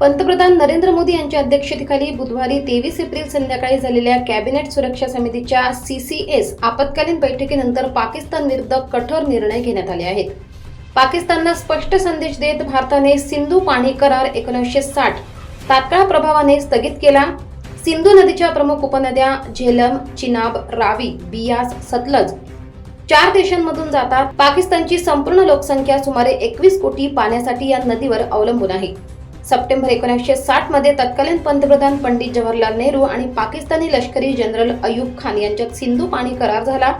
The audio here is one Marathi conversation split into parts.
पंतप्रधान नरेंद्र मोदी यांच्या अध्यक्षतेखाली बुधवारी तेवीस एप्रिल संध्याकाळी झालेल्या कॅबिनेट सुरक्षा समितीच्या सी सी एस आपत्कालीन बैठकीनंतर पाकिस्तान विरुद्ध कठोर निर्णय घेण्यात आले आहेत. पाकिस्तानला स्पष्ट संदेश देत भारताने सिंधू पाणी करार एकोणीसशे साठ तात्काळ प्रभावाने स्थगित केला. सिंधू नदीच्या प्रमुख उपनद्या झेलम चिनाब रावी बियास सतलज चार देशांमधून जातात. पाकिस्तानची संपूर्ण लोकसंख्या सुमारे एकवीस कोटी पाण्यासाठी या नदीवर अवलंबून आहे. सप्टेंबर एकोणीसशे साठमध्ये तत्कालीन पंतप्रधान पंडित जवाहरलाल नेहरू आणि पाकिस्तानी लष्करी जनरल अयूब खान यांच्यात सिंधू पाणी करार झाला.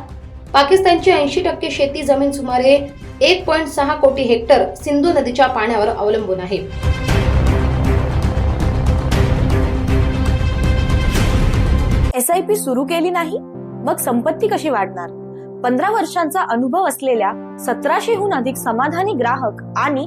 पाकिस्तानची ऐंशी टक्के शेती जमीन सुमारे एक पॉईंट सहा कोटी हेक्टर सिंधू नदीच्या पाण्यावर अवलंबून आहे. एसआयपी सुरू केली नाही मग संपत्ती कशी वाढणार? पंधरा वर्षांचा अनुभव असलेल्या सतराशेहून अधिक समाधानी ग्राहक आणि